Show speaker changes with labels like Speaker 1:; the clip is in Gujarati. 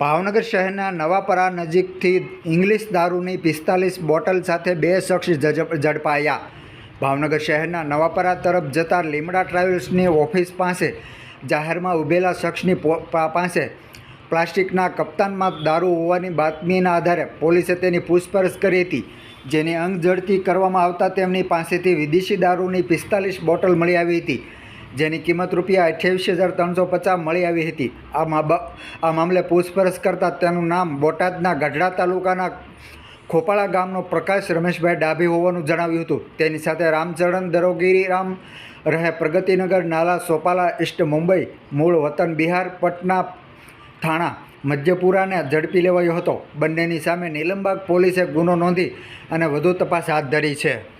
Speaker 1: ભાવનગર શહેરના નવાપરા નજીકથી ઇંગ્લિશ દારૂની પિસ્તાલીસ બોટલ સાથે બે શખ્સ ઝડપાયા. ભાવનગર શહેરના નવાપરા તરફ જતા લીમડા ટ્રાવેલ્સની ઓફિસ પાસે જાહેરમાં ઊભેલા શખ્સની પાસે પ્લાસ્ટિકના કપ્તાનમાં દારૂ હોવાની બાતમીના આધારે પોલીસે તેની પૂછપરછ કરી હતી, જેની અંગ ઝડતી કરવામાં આવતા તેમની પાસેથી વિદેશી દારૂની પિસ્તાલીસ બોટલ મળી આવી હતી. જેની કિંમત રૂપિયા અઠ્યાવીસ હજાર ત્રણસો પચાસ મળી આવી હતી. આ આ મામલે પૂછપરછ કરતાં તેનું નામ બોટાદના ગઢડા તાલુકાના ખોપાળા ગામનો પ્રકાશ રમેશભાઈ ડાભી હોવાનું જણાવ્યું હતું. તેની સાથે રામચરણ દરોગીરી રામ રહે પ્રગતિનગર, નાલા, સોપાલા, ઈસ્ટ મુંબઈ, મૂળ વતન બિહાર, પટના થાણા, મધ્યપુરાને ઝડપી લેવાયો હતો. બંનેની સામે નીલમબાગ પોલીસે ગુનો નોંધી અને વધુ તપાસ હાથ ધરી છે.